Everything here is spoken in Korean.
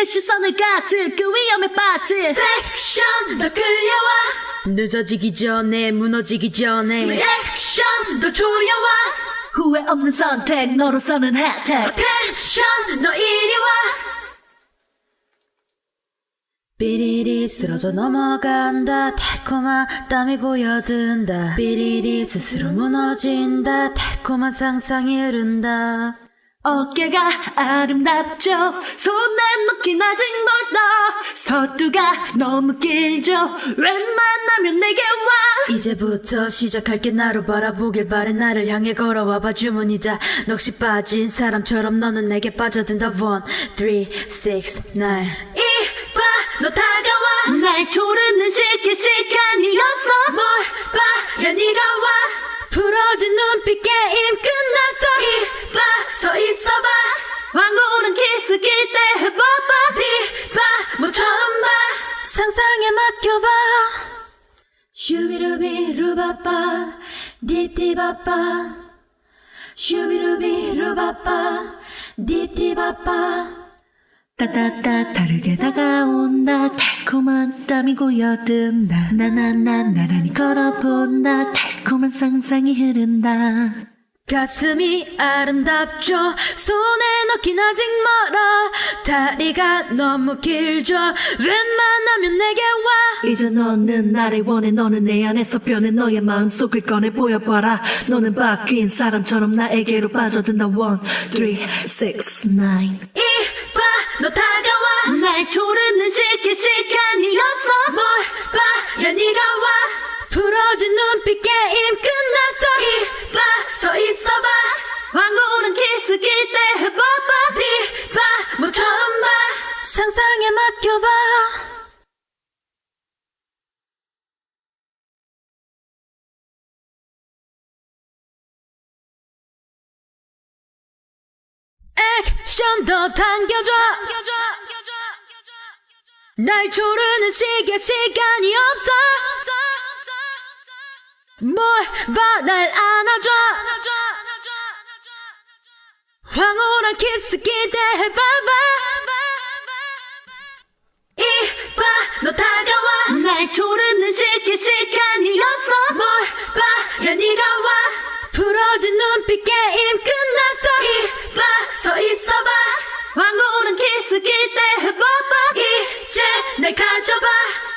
내 시선을 가질 그 위험에 빠질 섹션 더 끌려와. 늦어지기 전에 무너지기 전에. 리액션 더 조여와. 후회 없는 선택 너로서는 혜택. 텐션 너 이리 와. 삐리리 쓰러져 넘어간다. 달콤한 땀이 고여든다. 삐리리 스스로 무너진다. 달콤한 상상이 흐른다 어깨가 아름답죠. 손 내놓긴 아직 멀어. 서두가 너무 길죠. 웬만하면 내게 와. 이제부터 시작할게 나로 바라보길 바래. 나를 향해 걸어와봐 주문이다 넋이 빠진 사람처럼 너는 내게 빠져든다. One, three, six, nine. 이봐 너 다가와. 날 조르는 시킬 시간이 없어. 뭘 봐, 야 네가 와. 부러진 눈빛 게 맡겨봐. 슈비루비 루바빠 딥디바빠. 슈비루비 루바빠 딥디바빠. 따따따 다르게 다가온다. 달콤한 땀이 고여든다. 나나나 나란히 걸어본다. 달콤한 상상이 흐른다 가슴이 아름답죠. 손에 넣긴 아직 멀어 다리가 너무 길죠. 웬만하면 내게 와. 이제 너는 나를 원해. 너는 내 안에서 변해. 너의 마음속을 꺼내 보여봐라. 너는 바뀐 사람처럼 나에게로 빠져든다 One, three, six, nine. 이봐 너 다가와. 날 조르는 시킬 시간이 없어. 뭘 봐, 야 네가 와. 부러진 눈빛 게임 끝 액션 더 당겨줘. 날 조르는 시계 시간이 없어. 뭘봐날 안아줘. 황홀한 키스 기대해봐봐. 이봐 너 다가와. 날 조르는 시킬 시간이 없어. 뭘 봐, 야 네가 와. 부러진 눈빛 게임 끝 날 가져봐.